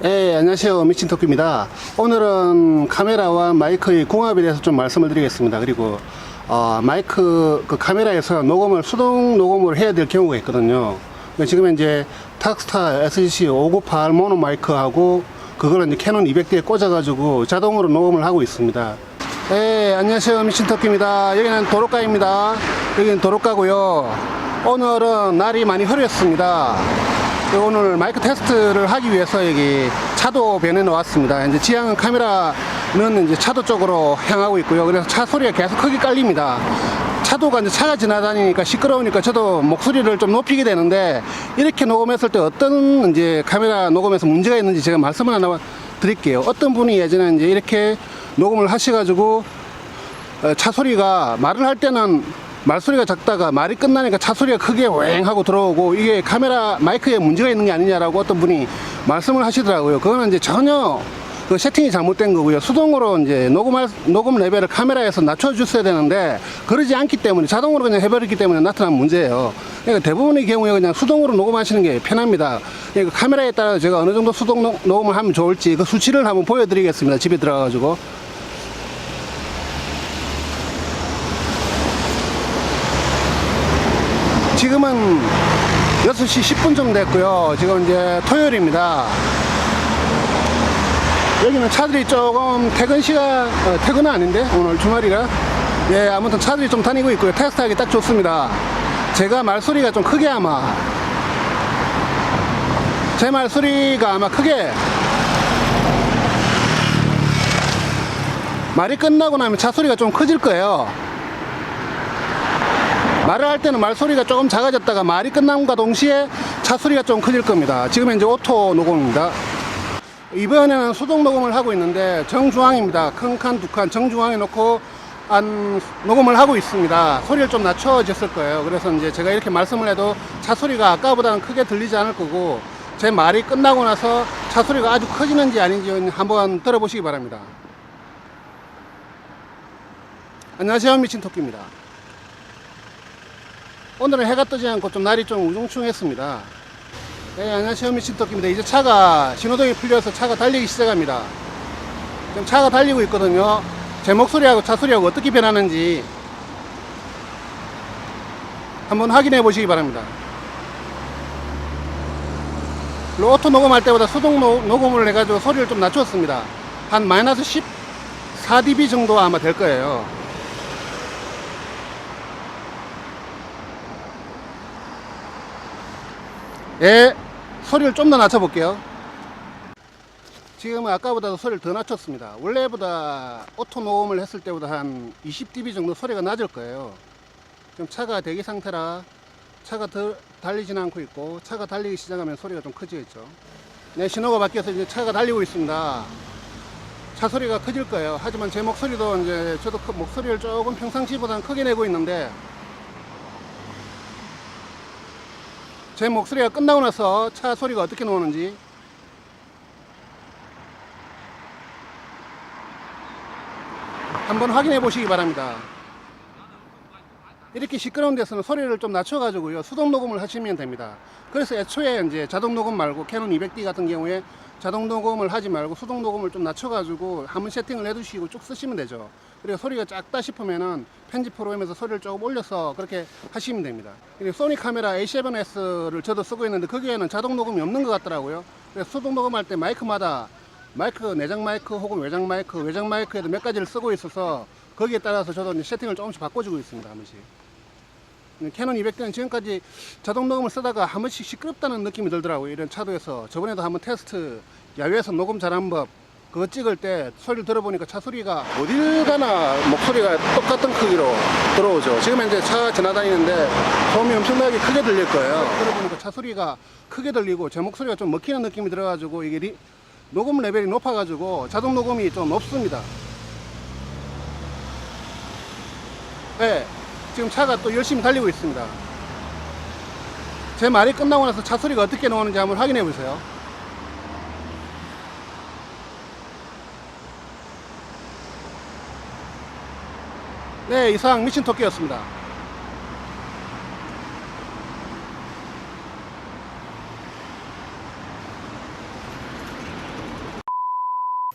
네, 안녕하세요. 미친 토끼입니다. 오늘은 카메라와 마이크의 궁합에 대해서 좀 말씀을 드리겠습니다. 그리고, 어, 마이크, 그 카메라에서 녹음을, 수동 녹음을 해야 될 경우가 있거든요. 지금 이제 탁스타 SC 598 모노 마이크하고 그걸 이제 캐논 200대에 꽂아가지고 자동으로 녹음을 하고 있습니다. 네, 안녕하세요. 미친 토끼입니다. 여기는 도로가입니다. 여기는 도로가고요. 오늘은 날이 많이 흐렸습니다. 그 오늘 마이크 테스트를 하기 위해서 여기 차도 변에 놓았습니다. 이제 지향 카메라는 이제 차도 쪽으로 향하고 있고요. 그래서 차 소리가 계속 크게 깔립니다. 차도가 이제 차가 지나다니니까 시끄러우니까 저도 목소리를 좀 높이게 되는데 이렇게 녹음했을 때 어떤 이제 카메라 녹음에서 문제가 있는지 제가 말씀을 하나 드릴게요. 어떤 분이 예전에 이제 이렇게 녹음을 하셔가지고 어, 차 소리가 말을 할 때는 말소리가 작다가 말이 끝나니까 차 소리가 크게 왱 하고 들어오고 이게 카메라 마이크에 문제가 있는 게 아니냐라고 어떤 분이 말씀을 하시더라고요. 그거는 이제 전혀 그 세팅이 잘못된 거고요. 수동으로 이제 녹음할 녹음 레벨을 카메라에서 낮춰줬어야 되는데 그러지 않기 때문에 자동으로 그냥 해버렸기 때문에 나타난 문제예요. 그러니까 대부분의 경우에 그냥 수동으로 녹음하시는 게 편합니다. 그러니까 카메라에 따라 제가 어느 정도 수동 녹- 녹음을 하면 좋을지 그 수치를 한번 보여드리겠습니다. 집에 들어가가지고. 지금은 6시 10분 정도 됐고요. 지금 이제 토요일입니다. 여기는 차들이 조금 퇴근 시간, 어, 퇴근은 아닌데, 오늘 주말이라. 예, 아무튼 차들이 좀 다니고 있고요. 테스트하기 딱 좋습니다. 제가 말소리가 좀 크게 아마, 제 말소리가 아마 크게, 말이 끝나고 나면 차 소리가 좀 커질 거예요. 말을 할 때는 말소리가 조금 작아졌다가 말이 끝남과 동시에 차 소리가 좀 커질 겁니다. 지금 현재 오토 녹음입니다. 이번에는 수동 녹음을 하고 있는데 정중앙입니다. 큰 칸 두 칸 정중앙에 놓고 안 녹음을 하고 있습니다. 소리를 좀 낮춰졌을 거예요. 그래서 이제 제가 이렇게 말씀을 해도 차 소리가 아까보다는 크게 들리지 않을 거고 제 말이 끝나고 나서 차 소리가 아주 커지는지 아닌지 한번 들어보시기 바랍니다. 안녕하세요 미친 토끼입니다. 오늘은 해가 뜨지 않고 좀 날이 좀 우중충했습니다. 네, 안녕하세요. 미친토끼입니다. 이제 차가, 신호등이 풀려서 차가 달리기 시작합니다. 지금 차가 달리고 있거든요. 제 목소리하고 차 소리하고 어떻게 변하는지 한번 확인해 보시기 바랍니다. 오토 녹음할 때보다 수동 노- 녹음을 해가지고 소리를 좀 낮췄습니다. 한 마이너스 14dB 정도 아마 될 거예요. 예, 소리를 좀 더 낮춰볼게요. 지금은 아까보다도 소리를 더 낮췄습니다. 원래보다 오토 녹음을 했을 때보다 한 20dB 정도 소리가 낮을 거예요. 지금 차가 대기 상태라 차가 더 달리진 않고 있고 차가 달리기 시작하면 소리가 좀 커지겠죠. 네, 신호가 바뀌어서 이제 차가 달리고 있습니다. 차 소리가 커질 거예요. 하지만 제 목소리도 이제 저도 크- 목소리를 조금 평상시보다는 크게 내고 있는데 제 목소리가 끝나고 나서 차 소리가 어떻게 나오는지 한번 확인해 보시기 바랍니다. 이렇게 시끄러운 데서는 소리를 좀 낮춰가지고요 수동 녹음을 하시면 됩니다. 그래서 애초에 이제 자동 녹음 말고 캐논 200D 같은 경우에 자동 녹음을 하지 말고 수동 녹음을 좀 낮춰가지고 한번 세팅을 해두시고 쭉 쓰시면 되죠. 그리고 소리가 작다 싶으면은 편집 프로그램에서 소리를 조금 올려서 그렇게 하시면 됩니다. 그리고 소니 카메라 A7S를 저도 쓰고 있는데 거기에는 자동 녹음이 없는 것 같더라고요. 그래서 수동 녹음할 때 마이크마다 마이크 내장 마이크 혹은 외장 마이크 외장 마이크에도 몇 가지를 쓰고 있어서 거기에 따라서 저도 세팅을 조금씩 바꿔주고 있습니다 한 번씩 캐논 200대는 지금까지 자동 녹음을 쓰다가 한 번씩 시끄럽다는 느낌이 들더라고요 이런 차도에서. 저번에도 한번 테스트 야외에서 녹음 잘하는 법 그거 찍을 때 소리를 들어보니까 차 소리가 어딜 가나 목소리가 똑같은 크기로 들어오죠. 지금 이제 차 지나다니는데 소음이 엄청나게 크게 들릴 거예요. 들어보니까 차 소리가 크게 들리고 제 목소리가 좀 먹히는 느낌이 들어가지고 이게 리- 녹음 레벨이 높아가지고 자동 녹음이 좀 없습니다. 네, 지금 차가 또 열심히 달리고 있습니다. 제 말이 끝나고 나서 차 소리가 어떻게 나오는지 한번 확인해 보세요. 네, 이상 미친 토끼였습니다.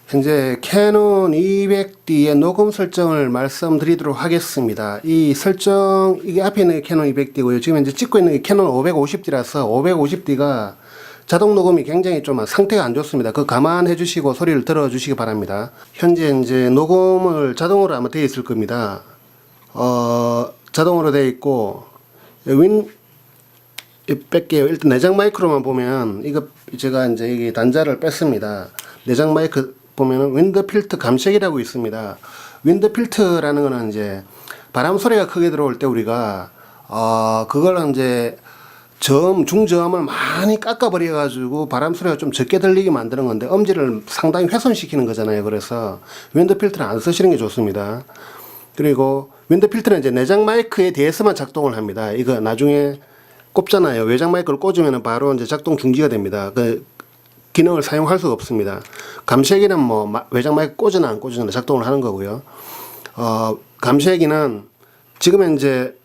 현재 캐논 200D의 녹음 설정을 말씀드리도록 하겠습니다. 이 설정, 이게 앞에 있는 게 캐논 200D고요. 지금 현재 찍고 있는 게 캐논 550D라서 550D가 자동 녹음이 굉장히 좀 상태가 안 좋습니다. 그 감안해 주시고 소리를 들어 주시기 바랍니다. 현재 이제 녹음을 자동으로 아마 되어 있을 겁니다. 어, 자동으로 되어 있고, 윈, 이 뺄게요. 일단 내장 마이크로만 보면 이거 제가 이제 단자를 뺐습니다. 내장 마이크 보면은 윈드 필터 감색이라고 있습니다. 윈드 필터라는 거는 이제 바람 소리가 크게 들어올 때 우리가 어 그걸 이제 저음 중저음을 많이 깎아버려 가지고 바람 소리가 좀 적게 들리게 만드는 건데 음질을 상당히 훼손시키는 거잖아요. 그래서 윈드 필터를 안 쓰시는 게 좋습니다. 그리고 윈드 필터는 이제 내장 마이크에 대해서만 작동을 합니다. 이거 나중에 꼽잖아요. 외장 마이크를 꽂으면 바로 이제 작동 중지가 됩니다. 그 기능을 사용할 수가 없습니다. 감시기는 뭐 마- 외장 마이크 꽂으나 안 꽂으나 작동을 하는 거고요. 어, 감시기는 지금 이제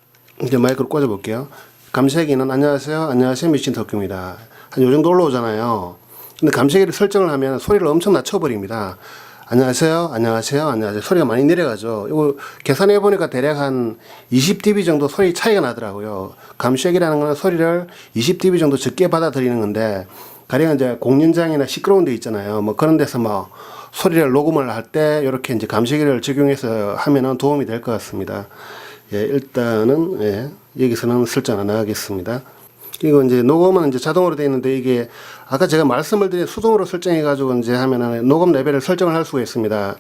이제 마이크를 꽂아 볼게요. 감시기는 안녕하세요. 안녕하세요. 미친 덕규입니다. 한 요 정도 올라오잖아요. 근데 감시기를 설정을 하면 소리를 엄청 낮춰 버립니다. 안녕하세요. 안녕하세요. 안녕하세요. 소리가 많이 내려가죠. 이거 계산해 보니까 대략 한 20dB 정도 소리 차이가 나더라고요. 감시기라는 거는 소리를 20dB 정도 적게 받아들이는 건데 가령 이제 공연장이나 시끄러운 데 있잖아요. 뭐 그런 데서 뭐 소리를 녹음을 할 때 이렇게 이제 감시기를 적용해서 하면은 도움이 될 것 같습니다. 예, 일단은 예, 여기서는 설정 안 하겠습니다. 이거 이제 녹음은 이제 자동으로 되어 있는데 이게 아까 제가 말씀을 드린 수동으로 설정해 가지고 이제 하면은 녹음 레벨을 설정을 할 수가 있습니다.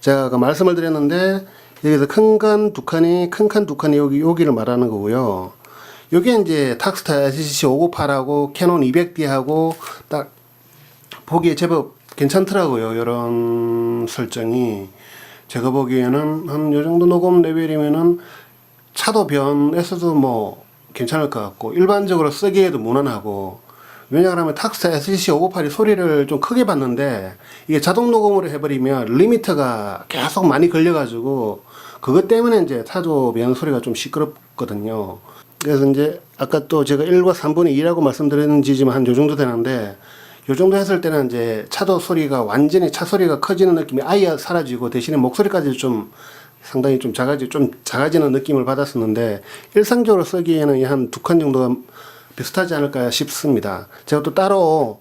제가 아까 말씀을 드렸는데 여기서 큰 칸 두 칸이 큰 칸 두 칸이 여기 여기를 말하는 거고요. 요게 이제 탁스타 SCC 598하고 캐논 200D하고 딱 보기에 제법 괜찮더라고요. 이런 설정이 제가 보기에는 한 요 정도 녹음 레벨이면은 차도 변에서도 뭐 괜찮을 것 같고 일반적으로 쓰기에도 무난하고 왜냐하면 탁스타 SCC 598이 소리를 좀 크게 받는데 이게 자동 녹음으로 해버리면 리미터가 계속 많이 걸려가지고 그것 때문에 이제 타도 변 소리가 좀 시끄럽거든요. 그래서 이제 아까 또 제가 1과 3분의 2라고 말씀드렸는지지만 한 요 정도 되는데 요 정도 했을 때는 이제 차도 소리가 완전히 차 소리가 커지는 느낌이 아예 사라지고 대신에 목소리까지 좀 상당히 좀 작아지 좀 작아지는 느낌을 받았었는데 일상적으로 쓰기에는 한 두 칸 정도가 비슷하지 않을까 싶습니다. 제가 또 따로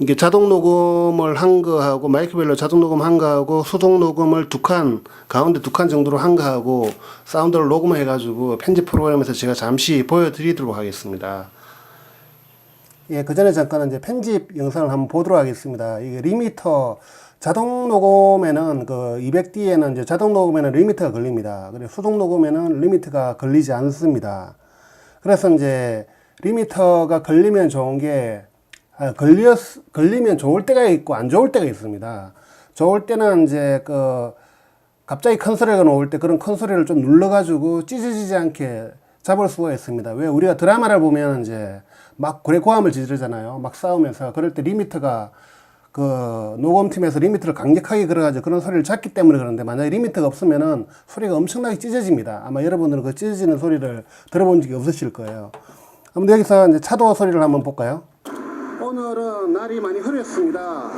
이게 자동 녹음을 한 거하고 마이크별로 자동 녹음 한 거하고 수동 녹음을 두 칸 가운데 두 칸 정도로 한 거하고 사운드를 녹음해 가지고 편집 프로그램에서 제가 잠시 보여드리도록 하겠습니다. 예, 그 전에 잠깐 이제 편집 영상을 한번 보도록 하겠습니다. 이게 리미터 자동 녹음에는 그 200D에는 이제 자동 녹음에는 리미터가 걸립니다. 그리고 수동 녹음에는 리미터가 걸리지 않습니다. 그래서 이제 리미터가 걸리면 좋은 게 아, 걸려 걸리면 좋을 때가 있고 안 좋을 때가 있습니다. 좋을 때는 이제 그 갑자기 큰 소리가 나올 때 그런 큰 소리를 좀 눌러가지고 찢어지지 않게 잡을 수가 있습니다. 왜 우리가 드라마를 보면 이제 막 고래 고함을 지르잖아요. 막 싸우면서 그럴 때 리미터가 그 녹음팀에서 리미터를 강력하게 걸어가지고 그런 소리를 잡기 때문에 그런데 만약에 리미터가 없으면은 소리가 엄청나게 찢어집니다. 아마 여러분들은 그 찢어지는 소리를 들어본 적이 없으실 거예요. 아무튼 여기서 이제 차도 소리를 한번 볼까요? 날이 많이 흐렸습니다.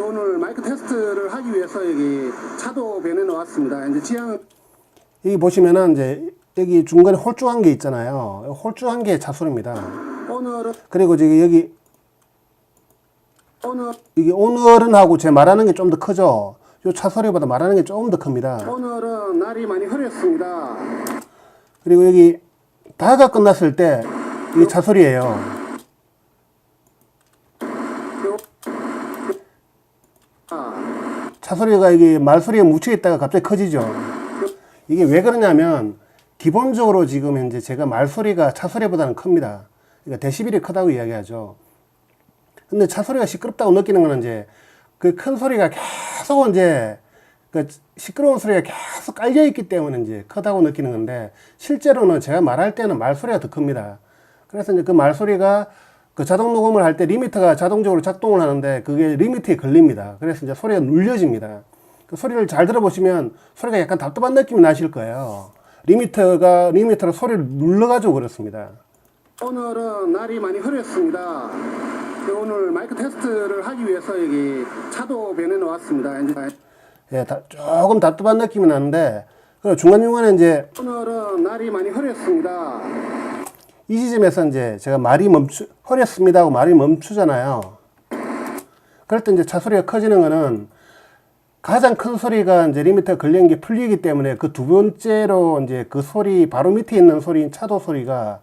오늘 마이크 테스트를 하기 위해서 여기 차도 변에 나왔습니다. 이제 지향 여기 보시면은 이제 여기 중간에 홀쭉한 게 있잖아요. 홀쭉한 게차 소리입니다. 오늘은 그리고 지금 여기 오늘 이게 오늘은 하고 제 말하는 게 좀 더 크죠. 요 차 소리보다 말하는 게 조금 더 큽니다. 오늘은 날이 많이 흐렸습니다. 그리고 여기 다가 끝났을 때 이게 차 소리예요. 차 소리가 이게 말소리에 묻혀 있다가 갑자기 커지죠. 이게 왜 그러냐면 기본적으로 지금 현재 제가 말소리가 차 소리보다는 큽니다. 그러니까 데시벨이 크다고 이야기하죠. 근데 차 소리가 시끄럽다고 느끼는 거는 이제 그 큰 소리가 계속 이제 그 시끄러운 소리가 계속 깔려 있기 때문에 이제 크다고 느끼는 건데 실제로는 제가 말할 때는 말소리가 더 큽니다. 그래서 이제 그 말소리가 그 자동 녹음을 할 때 리미터가 자동적으로 작동을 하는데 그게 리미터에 걸립니다. 그래서 이제 소리가 눌려집니다. 그 소리를 잘 들어보시면 소리가 약간 답답한 느낌이 나실 거예요. 리미터가 리미터로 소리를 눌러가지고 그렇습니다. 오늘은 날이 많이 흐렸습니다. 네, 오늘 마이크 테스트를 하기 위해서 여기 차도 변해 놓았습니다. 이제 예, 다- 조금 답답한 느낌이 나는데 그리고 중간중간에 이제 오늘은 날이 많이 흐렸습니다. 이 지점에서 이제 제가 말이 멈추 흐렸습니다 하고 말이 멈추잖아요. 그럴 때 이제 차 소리가 커지는 거는 가장 큰 소리가 이제 리미터 걸린 게 풀리기 때문에 그 두 번째로 이제 그 소리 바로 밑에 있는 소리인 차도 소리가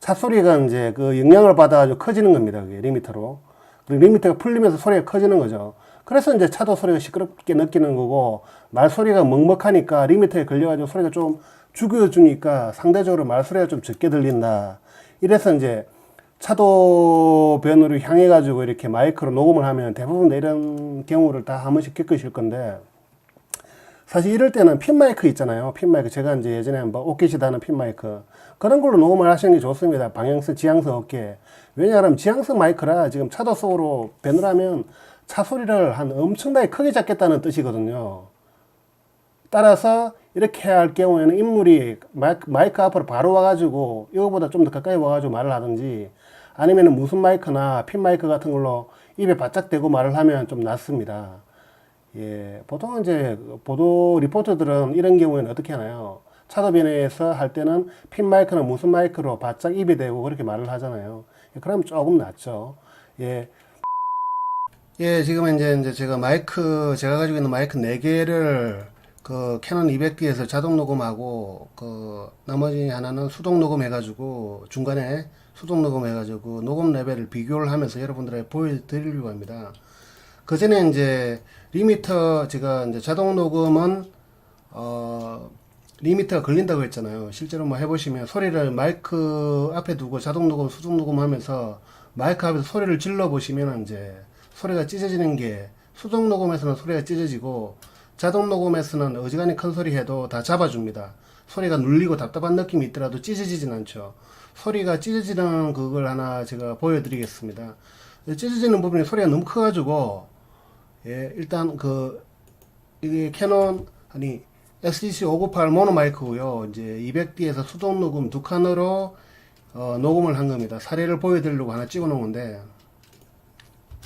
차 소리가 이제 그 영향을 받아가지고 커지는 겁니다. 그게 리미터로. 그리고 리미터가 풀리면서 소리가 커지는 거죠. 그래서 이제 차도 소리가 시끄럽게 느끼는 거고 말 소리가 먹먹하니까 리미터에 걸려가지고 소리가 좀 죽여주니까 상대적으로 말 소리가 좀 적게 들린다. 이래서 이제 차도 변으로 향해 가지고 이렇게 마이크로 녹음을 하면 대부분 이런 경우를 다 한 번씩 겪으실 건데 사실 이럴 때는 핀 마이크 있잖아요. 핀 마이크 제가 이제 예전에 한번 오키시다는 핀 마이크 그런 걸로 녹음을 하시는 게 좋습니다. 방향성, 지향성 없게 왜냐하면 지향성 마이크라 지금 차도 속으로 변을 하면 차 소리를 한 엄청나게 크게 잡겠다는 뜻이거든요. 따라서 이렇게 할 경우에는 인물이 마이크, 마이크 앞으로 바로 와가지고 이거보다 좀 더 가까이 와가지고 말을 하든지 아니면은 무슨 마이크나 핀 마이크 같은 걸로 입에 바짝 대고 말을 하면 좀 낫습니다. 예, 보통은 이제 보도 리포터들은 이런 경우에는 어떻게 하나요? 차도변에서 할 때는 핀 마이크나 무슨 마이크로 바짝 입에 대고 그렇게 말을 하잖아요. 예, 그럼 조금 낫죠. 예. 예, 지금 이제, 이제 제가 마이크, 제가 가지고 있는 마이크 4개를 그 캐논 200D에서 자동 녹음하고 그 나머지 하나는 수동 녹음해 가지고 중간에 수동 녹음해 가지고 녹음 레벨을 비교를 하면서 여러분들에게 보여드리려고 합니다. 그 전에 이제 리미터 제가 이제 자동 녹음은 어 리미터가 걸린다고 했잖아요. 실제로 뭐 해보시면 소리를 마이크 앞에 두고 자동 녹음, 수동 녹음하면서 마이크 앞에서 소리를 질러 보시면 이제 소리가 찢어지는 게 수동 녹음에서는 소리가 찢어지고 자동 녹음에서는 어지간히 큰 소리 해도 다 잡아줍니다. 소리가 눌리고 답답한 느낌이 있더라도 찢어지진 않죠. 소리가 찢어지는 그걸 하나 제가 보여드리겠습니다. 찢어지는 부분이 소리가 너무 커가지고 예, 일단 그 이게 캐논 아니 SDC 598 모노 마이크고요. 이제 200D에서 수동 녹음 두 칸으로 어, 녹음을 한 겁니다. 사례를 보여드리려고 하나 찍어 놓은 건데.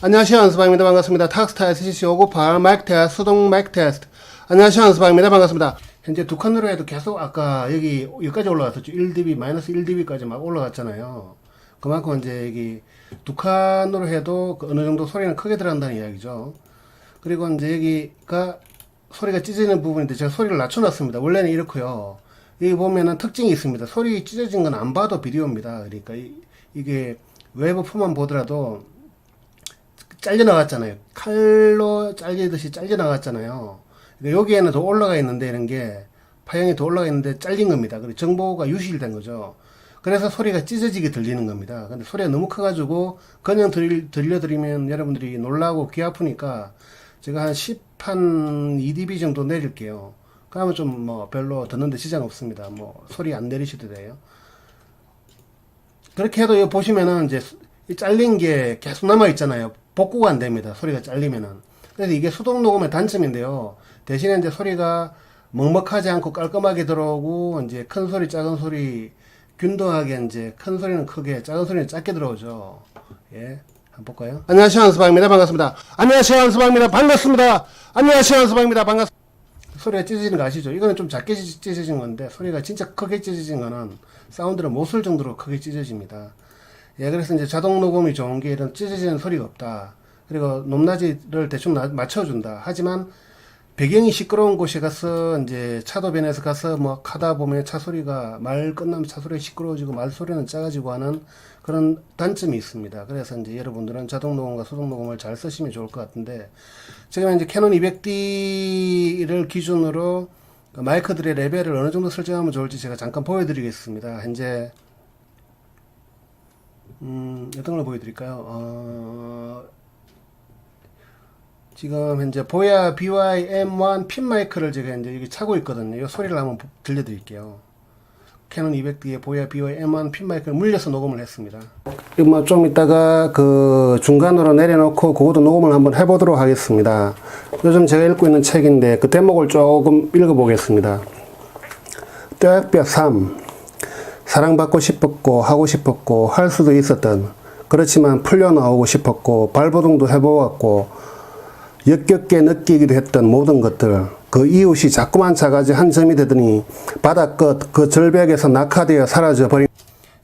안녕하세요. 안스방입니다. 반갑습니다. 탁스타 SDC 598 마이크 테스트, 수동 마이크 테스트. 안녕하세요. 안스방입니다. 반갑습니다. 현재 두 칸으로 해도 계속 아까 여기 여기까지 올라갔었죠. 1dB, 마이너스 1dB까지 막 올라갔잖아요. 그만큼 이제 여기 두 칸으로 해도 그 어느 정도 소리는 크게 들어간다는 이야기죠. 그리고 이제 여기가 소리가 찢어지는 부분인데 제가 소리를 낮춰놨습니다. 원래는 이렇고요. 여기 보면은 특징이 있습니다. 소리 찢어진 건 안 봐도 비디오입니다. 그러니까 이, 이게 외부 폼만 보더라도 잘려 나갔잖아요. 칼로 잘리듯이 잘려 나갔잖아요. 그러니까 여기에는 더 올라가 있는데 이런 게 파형이 더 올라가 있는데 잘린 겁니다. 그리고 정보가 유실된 거죠. 그래서 소리가 찢어지게 들리는 겁니다. 근데 소리가 너무 커가지고 그냥 들, 들려드리면 여러분들이 놀라고 귀 아프니까 제가 한 10, 한 2dB 정도 내릴게요. 그러면 좀 뭐 별로 듣는데 지장 없습니다. 뭐 소리 안 내리셔도 돼요. 그렇게 해도 보시면은 이제 이 잘린 게 계속 남아 있잖아요. 복구가 안 됩니다. 소리가 잘리면은. 그래서 이게 수동 녹음의 단점인데요. 대신에 이제 소리가 먹먹하지 않고 깔끔하게 들어오고 이제 큰 소리, 작은 소리 균등하게 이제 큰 소리는 크게, 작은 소리는 작게 들어오죠. 예. 한번 볼까요? 안녕하세요. 한수방입니다. 반갑습니다. 안녕하세요. 한수방입니다. 반갑습니다. 안녕하세요. 한수방입니다. 반갑습니다. 소리가 찢어지는 거 아시죠? 이거는 좀 작게 찢- 찢어진 건데 소리가 진짜 크게 찢어진 거는 사운드를 못 쓸 정도로 크게 찢어집니다. 예, 그래서 이제 자동 녹음이 좋은 게 이런 찢어지는 소리가 없다. 그리고 높낮이를 대충 나- 맞춰준다. 하지만 배경이 시끄러운 곳에 가서 이제 차도변에서 가서 뭐 하다 보면 차 소리가 말 끝나면 차 소리가 시끄러워지고 말 소리는 작아지고 하는 그런 단점이 있습니다. 그래서 이제 여러분들은 자동 녹음과 수동 녹음을 잘 쓰시면 좋을 것 같은데 제가 이제 캐논 200D를 기준으로 그 마이크들의 레벨을 어느 정도 설정하면 좋을지 제가 잠깐 보여드리겠습니다. 현재 음, 어떤 걸 보여드릴까요? 어, 지금 현재 보야 BY M1 핀 마이크를 제가 이제 여기 차고 있거든요. 이 소리를 한번 보- 들려드릴게요. 캐논 200D의 보야 BY M1 핀 마이크를 물려서 녹음을 했습니다. 뭐좀 이따가 그 중간으로 내려놓고 그것도 녹음을 한번 해보도록 하겠습니다. 요즘 제가 읽고 있는 책인데 그 대목을 조금 읽어보겠습니다. 뼈약뼈 3 사랑받고 싶었고 하고 싶었고 할 수도 있었던 그렇지만 풀려 나오고 싶었고 발버둥도 해보았고 역겹게 느끼기도 했던 모든 것들 그 이웃이 자꾸만 작아져 한 점이 되더니 바닥 끝 그 절벽에서 낙하되어 사라져 버린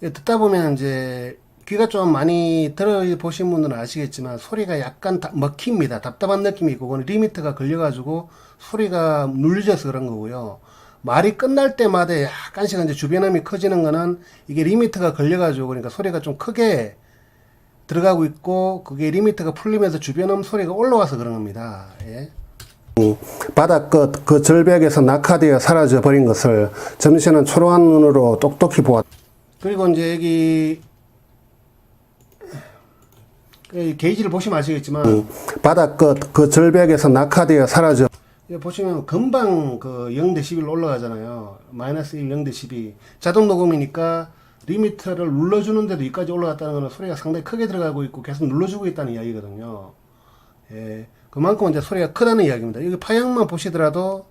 듣다 보면 이제 귀가 좀 많이 들어보신 분들은 아시겠지만 소리가 약간 다- 먹힙니다. 답답한 느낌이 있고 그건 리미트가 걸려가지고 소리가 눌려져서 그런 거고요. 말이 끝날 때마다 약간씩 이제 주변음이 커지는 거는 이게 리미트가 걸려가지고 그러니까 소리가 좀 크게 들어가고 있고 그게 리미트가 풀리면서 주변음 소리가 올라와서 그런 겁니다. 예. 바닥 끝 그 절벽에서 낙하되어 사라져 버린 것을 점시는 초롱한 눈으로 똑똑히 보았다. 그리고 이제 여기 그 게이지를 보시면 아시겠지만 바닥 끝 그 절벽에서 낙하되어 사라져 보시면 금방 그 0대 11로 올라가잖아요. 마이너스 1, 0대 12. 자동 녹음이니까 리미터를 눌러주는데도 여기까지 올라갔다는 거는 소리가 상당히 크게 들어가고 있고 계속 눌러주고 있다는 이야기거든요. 예. 그만큼 이제 소리가 크다는 이야기입니다. 여기 파형만 보시더라도,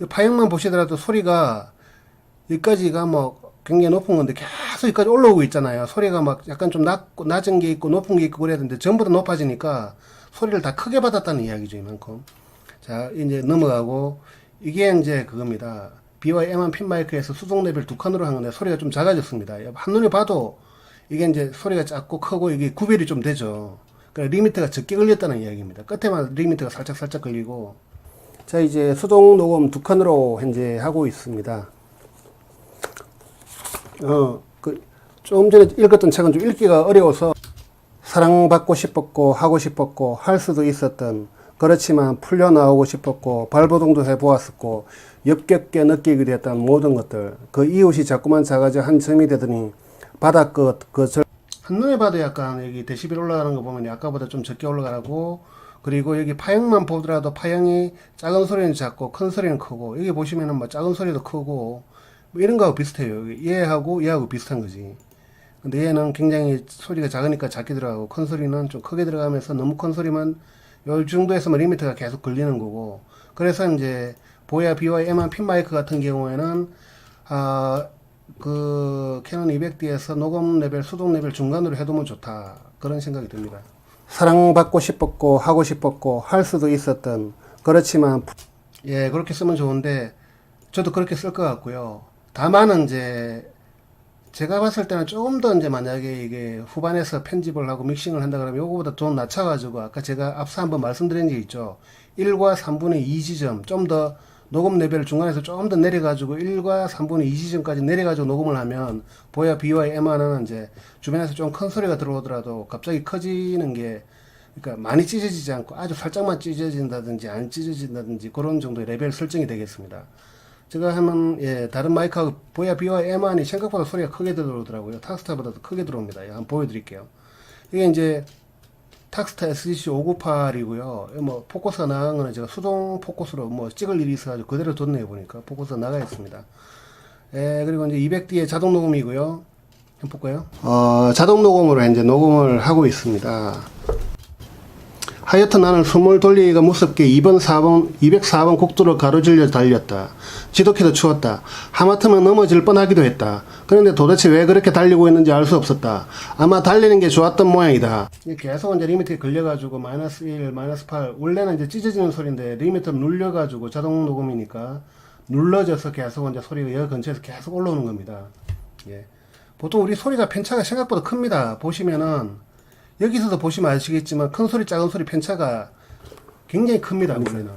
이 파형만 보시더라도 소리가 여기까지가 뭐 굉장히 높은 건데 계속 여기까지 올라오고 있잖아요. 소리가 막 약간 좀 낮고, 낮은 게 있고 높은 게 있고 그래야 되는데 전부 다 높아지니까 소리를 다 크게 받았다는 이야기죠, 이만큼. 자, 이제 넘어가고, 이게 이제 그겁니다. BYM한 핀 마이크에서 수동 레벨 두 칸으로 한 건데 소리가 좀 작아졌습니다. 한눈에 봐도 이게 이제 소리가 작고 크고 이게 구별이 좀 되죠. 그러니까 리미트가 적게 걸렸다는 이야기입니다. 끝에만 리미트가 살짝 살짝 걸리고. 자, 이제 수동 녹음 두 칸으로 현재 하고 있습니다. 어, 그, 좀 전에 읽었던 책은 좀 읽기가 어려워서 사랑받고 싶었고 하고 싶었고 할 수도 있었던 그렇지만 풀려 나오고 싶었고 발버둥도 해보았었고 역겹게 느끼게 되었던 모든 것들. 그 이웃이 자꾸만 작아져 한 점이 되더니 바닥 끝그 한눈에 봐도 약간 여기 데시벨 올라가는 거 보면 아까보다 좀 적게 올라가고. 그리고 여기 파형만 보더라도 파형이 작은 소리는 작고 큰 소리는 크고. 여기 보시면은 뭐 작은 소리도 크고 뭐 이런 거하고 비슷해요 얘하고 얘하고 비슷한 거지 근데 얘는 굉장히 소리가 작으니까 작게 들어가고 큰 소리는 좀 크게 들어가면서 너무 큰 소리만 요 정도에서만 리미트가 계속 걸리는 거고 그래서 이제 보야 BYM한 핀 마이크 같은 경우에는 아 그 캐논 200D에서 녹음 레벨 수동 레벨 중간으로 해두면 좋다 그런 생각이 듭니다. 사랑받고 싶었고 하고 싶었고 할 수도 있었던 그렇지만 예 그렇게 쓰면 좋은데 저도 그렇게 쓸 것 같고요. 다만 이제 제가 봤을 때는 조금 더 이제 만약에 이게 후반에서 편집을 하고 믹싱을 한다 그러면 요거보다 좀 낮춰가지고 아까 제가 앞서 한번 말씀드린 게 있죠. 1과 3분의 2 지점 좀 더 녹음 레벨 중간에서 조금 더 내려가지고 1과 3분의 2 지점까지 내려가지고 녹음을 하면 보야 B와 M화는 이제 주변에서 좀 큰 소리가 들어오더라도 갑자기 커지는 게 그러니까 많이 찢어지지 않고 아주 살짝만 찢어진다든지 안 찢어진다든지 그런 정도의 레벨 설정이 되겠습니다. 제가 하면 예, 다른 마이크하고 보야 비와 M안이 생각보다 소리가 크게 들어오더라고요. 탁스타보다도 크게 들어옵니다. 예, 한번 보여드릴게요. 이게 이제 탁스타 SDC 598이고요. 뭐 포커스가 나간 거는 제가 수동 포커스로 뭐 찍을 일이 있어가지고 그대로 뒀네요 보니까 포커스가 나가 있습니다. 예, 그리고 이제 200D의 자동 녹음이고요. 한번 볼까요? 어, 자동 녹음으로 이제 녹음을 하고 있습니다. 하여튼 나는 숨을 돌리기가 무섭게 2번, 4번, 204번 국도를 가로질러 달렸다. 지독해도 추웠다. 하마터면 넘어질 뻔하기도 했다. 그런데 도대체 왜 그렇게 달리고 있는지 알 수 없었다. 아마 달리는 게 좋았던 모양이다. 계속 이제 리미트에 걸려가지고 마이너스 1, 마이너스 8. 원래는 이제 찢어지는 소리인데 리미트를 눌려가지고 자동 녹음이니까 눌러져서 계속 이제 소리가 여 근처에서 계속 올라오는 겁니다. 예. 보통 우리 소리가 편차가 생각보다 큽니다. 보시면은 여기서도 보시면 아시겠지만 큰 소리 작은 소리 편차가 굉장히 큽니다. 우리는.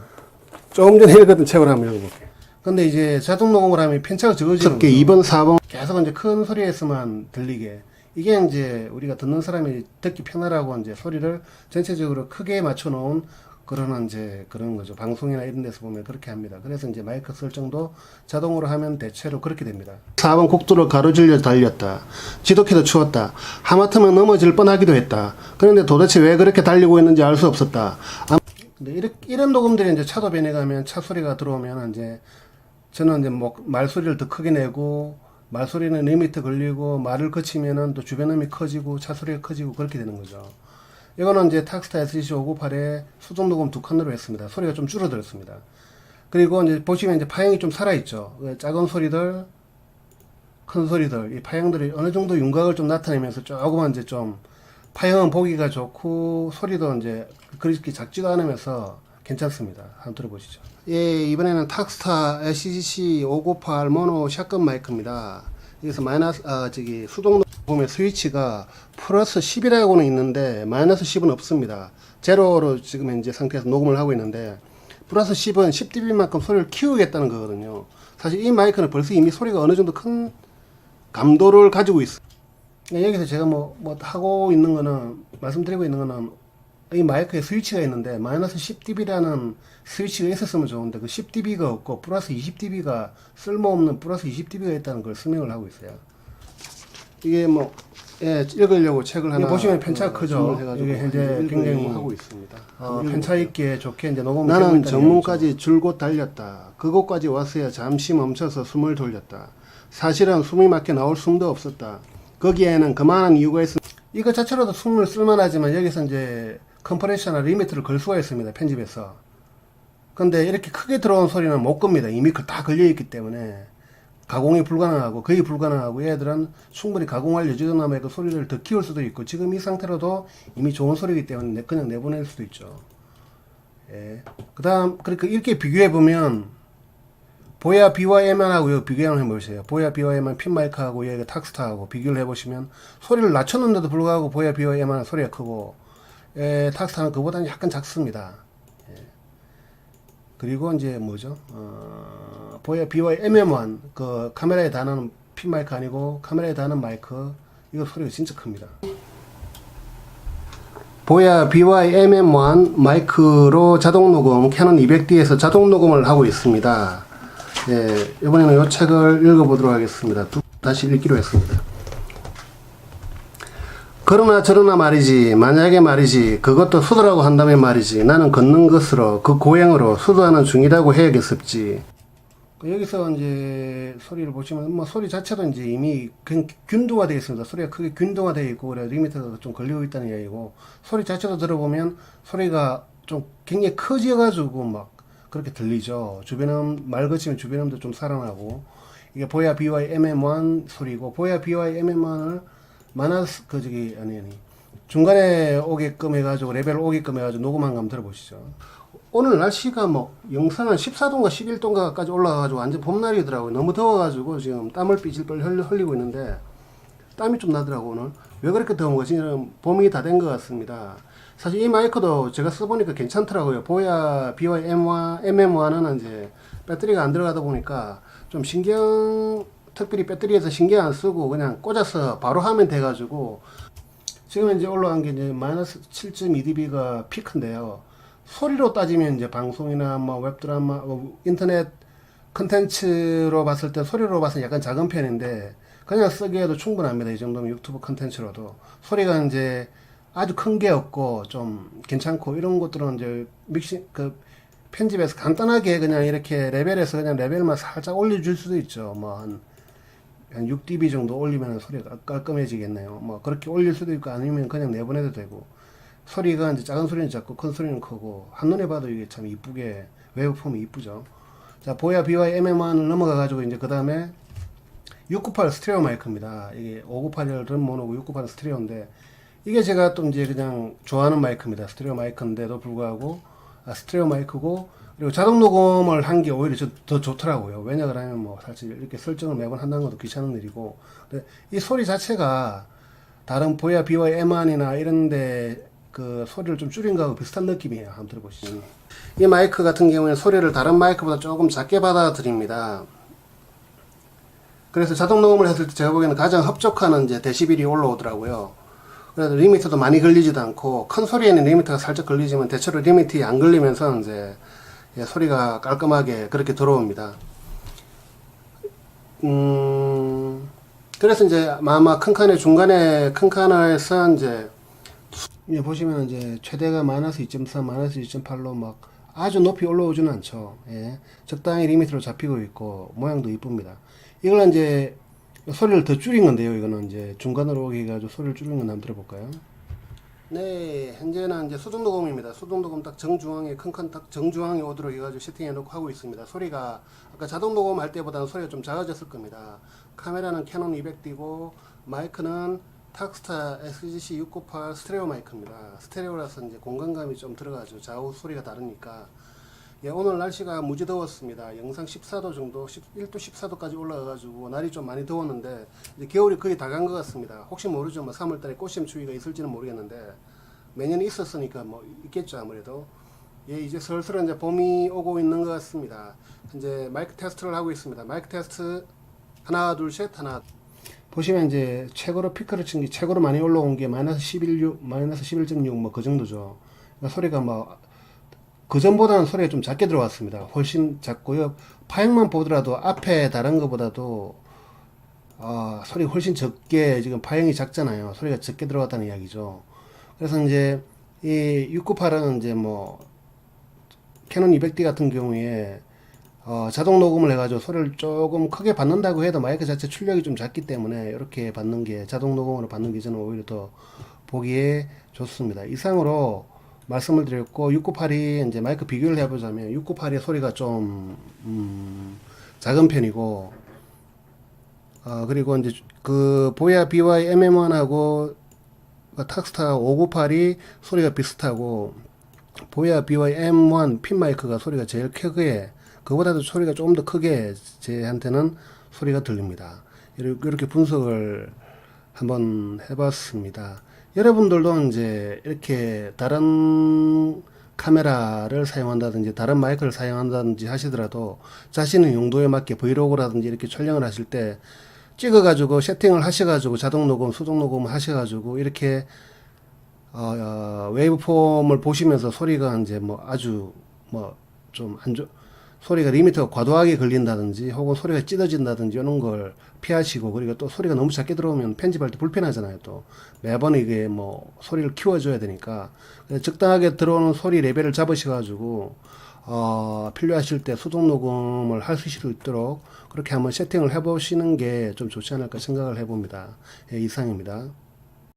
조금 전에 읽었던 책을 한번 읽어볼게요. 근데 이제 자동 녹음을 하면 편차가 적어지는 거죠. 2번, 4번 계속 이제 큰 소리에서만 들리게. 이게 이제 우리가 듣는 사람이 듣기 편하라고 이제 소리를 전체적으로 크게 맞춰 놓은 그런 이제 그런 거죠. 방송이나 이런 데서 보면 그렇게 합니다. 그래서 이제 마이크 설정도 자동으로 하면 대체로 그렇게 됩니다. 4번 국도를 가로질러 달렸다. 지독해도 추웠다. 하마터면 넘어질 뻔하기도 했다. 그런데 도대체 왜 그렇게 달리고 있는지 알 수 없었다. 아, 근데 이런, 이런 녹음들이 이제 차도 변해가면 차 소리가 들어오면 이제 저는 이제 뭐 말소리를 더 크게 내고 말소리는 리미트 걸리고 말을 거치면은 또 주변 음이 커지고 차 소리가 커지고 그렇게 되는 거죠. 이거는 이제 탁스타 SC 598에 수동 녹음 두 칸으로 했습니다. 소리가 좀 줄어들었습니다. 그리고 이제 보시면 이제 파형이 좀 살아있죠. 그 작은 소리들, 큰 소리들, 이 파형들이 어느 정도 윤곽을 좀 나타내면서 조금만 이제 좀 파형은 보기가 좋고 소리도 이제 그렇게 작지도 않으면서 괜찮습니다. 한번 들어보시죠. 예, 이번에는 탁스타 LCC 598 모노 샷건 마이크입니다. 여기서 마이너스, 아, 저기 수동 보면 스위치가 플러스 10이라고는 있는데 마이너스 10은 없습니다. 제로로 지금 현재 상태에서 녹음을 하고 있는데 플러스 10은 10dB만큼 소리를 키우겠다는 거거든요. 사실 이 마이크는 벌써 이미 소리가 어느 정도 큰 감도를 가지고 있어요. 그러니까 여기서 제가 뭐, 뭐 하고 있는 거는, 말씀드리고 있는 거는, 이 마이크에 스위치가 있는데, 마이너스 10dB라는 스위치가 있었으면 좋은데, 그 10dB가 없고, 플러스 20dB가 쓸모없는 플러스 20dB가 있다는 걸 설명을 하고 있어요. 이게 뭐, 예, 읽으려고 책을 하나. 보시면 편차가 크죠. 이게 현재 굉장히 하고 있습니다. 어, 편차 있게 좋게 이제 녹음을 나는 정문까지 줄곧 달렸다. 그곳까지 왔어야 잠시 멈춰서 숨을 돌렸다. 사실은 숨이 막혀 나올 숨도 없었다. 거기에는 그만한 이유가 있습니다. 이거 자체로도 숨을 쓸만하지만 여기서 이제 컴프레셔나 리미트를 걸 수가 있습니다. 편집에서. 근데 이렇게 크게 들어온 소리는 못 겁니다. 이미 그다 걸려있기 때문에. 가공이 불가능하고 거의 불가능하고 얘들은 충분히 가공할 여지도 남아 그 소리를 더 키울 수도 있고 지금 이 상태로도 이미 좋은 소리이기 때문에 내- 그냥 내보낼 수도 있죠. 예. 그 다음 그렇게 이렇게 비교해 보면 보야 BYM하고 요 비교를 해보세요. 보야 BYM은 핀마이크하고 얘가 탁스타하고 비교를 해보시면 소리를 낮췄는데도 불구하고 보야 BYM은 소리가 크고 예, 탁스타는 그보다는 약간 작습니다. 예. 그리고 이제 뭐죠? 어, 보야 BYMM1 그 카메라에 다는 핀 마이크 아니고 카메라에 다는 마이크 이거 소리가 진짜 큽니다. 보야 BYMM1 마이크로 자동 녹음 캐논 200D에서 자동 녹음을 하고 있습니다. 예, 이번에는 이 책을 읽어보도록 하겠습니다. 두, 다시 읽기로 했습니다. 그러나 저러나 말이지 만약에 말이지 그것도 수도라고 한다면 말이지 나는 걷는 것으로 그 고행으로 수도하는 중이라고 해야겠었지 여기서 이제 소리를 보시면 뭐 소리 자체도 이제 이미 균- 균도가 되어 있습니다 소리가 크게 균도가 되어 있고 그래 리미터가 좀 걸리고 있다는 이야기고 소리 자체도 들어보면 소리가 좀 굉장히 커져 가지고 막 그렇게 들리죠 주변음 말 거치면 주변음도 좀 살아나고 이게 보야 BY MM1 소리고 보야 BY MM1을 마나스 그 저기 아니 아니 중간에 오게끔 해가지고 레벨 오게끔 해가지고 녹음한 거 한번 들어보시죠. 오늘 날씨가 뭐 영상은 14도인가 11도인가까지 올라가가지고 완전 봄날이더라고요. 너무 더워가지고 지금 땀을 흘리- 흘리고 있는데 땀이 좀 나더라고 오늘. 왜 그렇게 더운 거지? 지금 봄이 다 된 것 같습니다. 사실 이 마이크도 제가 써보니까 괜찮더라고요. 보야 BY-M1, MM1은 이제 배터리가 안 들어가다 보니까 좀 신경 특별히 배터리에서 신경 안 쓰고 그냥 꽂아서 바로 하면 돼가지고 지금 이제 올라간 게 이제 마이너스 7.2dB가 피크인데요. 소리로 따지면 이제 방송이나 뭐 웹드라마, 뭐 인터넷 컨텐츠로 봤을 때 소리로 봤을 때 약간 작은 편인데 그냥 쓰기에도 충분합니다. 이 정도면 유튜브 컨텐츠로도 소리가 이제 아주 큰 게 없고 좀 괜찮고 이런 것들은 이제 믹싱 그 편집에서 간단하게 그냥 이렇게 레벨에서 그냥 레벨만 살짝 올려줄 수도 있죠. 뭐한 한 6dB 정도 올리면 소리가 깔끔해지겠네요. 뭐 그렇게 올릴 수도 있고 아니면 그냥 내보내도 되고 소리가 이제 작은 소리는 작고 큰 소리는 크고 한눈에 봐도 이게 참 이쁘게 웨브폼이 이쁘죠. 자 보야 BY MM1을 넘어가 가지고 이제 그 다음에 698 스테레오 마이크입니다. 이게 598은 모노고 698은 스테레오인데 이게 제가 또 이제 그냥 좋아하는 마이크입니다. 스테레오 마이크인데도 불구하고 아, 스테레오 마이크고 그리고 자동 녹음을 한 게 오히려 저- 더 좋더라고요. 왜냐 그러면 뭐 사실 이렇게 설정을 매번 한다는 것도 귀찮은 일이고 근데 이 소리 자체가 다른 보야 BY M1이나 이런 데 그 소리를 좀 줄인 거하고 비슷한 느낌이에요. 한번 들어보시죠. 이 마이크 같은 경우에는 소리를 다른 마이크보다 조금 작게 받아들입니다. 그래서 자동 녹음을 했을 때 제가 보기에는 가장 흡족한 이제 데시벨이 올라오더라고요. 그래서 리미터도 많이 걸리지도 않고 큰 소리에는 리미터가 살짝 걸리지만 대체로 리미터가 안 걸리면서 이제 예, 소리가 깔끔하게 그렇게 들어옵니다. 음, 그래서 이제 아마 큰 칸의 중간에 큰 칸에서 이제 예, 보시면 이제 최대가 마이너스 2.3, 마이너스 2.8로 막 아주 높이 올라오지는 않죠. 예. 적당히 리미트로 잡히고 있고 모양도 이쁩니다. 이걸 이제 소리를 더 줄인 건데요. 이거는 이제 중간으로 오게 해가지고 소리를 줄인 건 한번 들어볼까요? 네, 현재는 이제. 수동 녹음 딱 정중앙에 큰 큰 딱 정중앙에 오도록 해가지고 세팅해 놓고 하고 있습니다. 소리가 아까 자동 녹음 할 때보다는 소리가 좀 작아졌을 겁니다. 카메라는 캐논 200D고 마이크는 탁스타 SGC 698 스테레오 마이크입니다. 스테레오라서 이제 공간감이 좀 들어가죠. 좌우 소리가 다르니까. 예, 오늘 날씨가 무지 더웠습니다. 영상 14도 정도, 11도 14도까지 올라가가지고 날이 좀 많이 더웠는데 이제 겨울이 거의 다 간 것 같습니다. 혹시 모르죠. 뭐 3월달에 꽃샘 추위가 있을지는 모르겠는데 매년 있었으니까 뭐 있겠죠 아무래도. 예, 이제 슬슬 이제 봄이 오고 있는 것 같습니다. 이제 마이크 테스트를 하고 있습니다. 마이크 테스트 하나 둘 셋 하나. 보시면 이제 최고로 피크를 친 게 최고로 많이 올라온 게 마이너스 11.6, 마이너스 11.6 뭐 그 정도죠. 그러니까 소리가 뭐 그 전보다는 소리가 좀 작게 들어왔습니다. 훨씬 작고요. 파형만 보더라도 앞에 다른 것보다도 어, 소리 훨씬 적게 지금 파형이 작잖아요. 소리가 적게 들어갔다는 이야기죠. 그래서 이제 이 698은 이제 뭐 캐논 200D 같은 경우에 어, 자동 녹음을 해가지고 소리를 조금 크게 받는다고 해도 마이크 자체 출력이 좀 작기 때문에 이렇게 받는 게 자동 녹음으로 받는 게 저는 오히려 더 보기에 좋습니다. 이상으로 말씀을 드렸고 698이 이제 마이크 비교를 해보자면 698의 소리가 좀 음, 작은 편이고 어, 그리고 이제 그 보야 BY MM1하고 탁스타 598이 소리가 비슷하고 보야 BY M1 핀 마이크가 소리가 제일 크게 그보다도 소리가 조금 더 크게 제한테는 소리가 들립니다. 이렇게 분석을 한번 해봤습니다. 여러분들도 이제 이렇게 다른 카메라를 사용한다든지 다른 마이크를 사용한다든지 하시더라도 자신의 용도에 맞게 브이로그라든지 이렇게 촬영을 하실 때 찍어가지고 세팅을 하셔가지고 자동 녹음, 수동 녹음 하셔가지고 이렇게 어, 어, 웨이브폼을 보시면서 소리가 이제 뭐 아주 뭐 좀 안 좋, 소리가 리미터가 과도하게 걸린다든지 혹은 소리가 찢어진다든지 이런 걸 피하시고 그리고 또 소리가 너무 작게 들어오면 편집할 때 불편하잖아요 또 매번 이게 뭐 소리를 키워줘야 되니까 적당하게 들어오는 소리 레벨을 잡으셔 가지고 어, 필요하실 때 수동 녹음을 할 수 있도록 그렇게 한번 세팅을 해보시는 게 좀 좋지 않을까 생각을 해봅니다. 예, 이상입니다.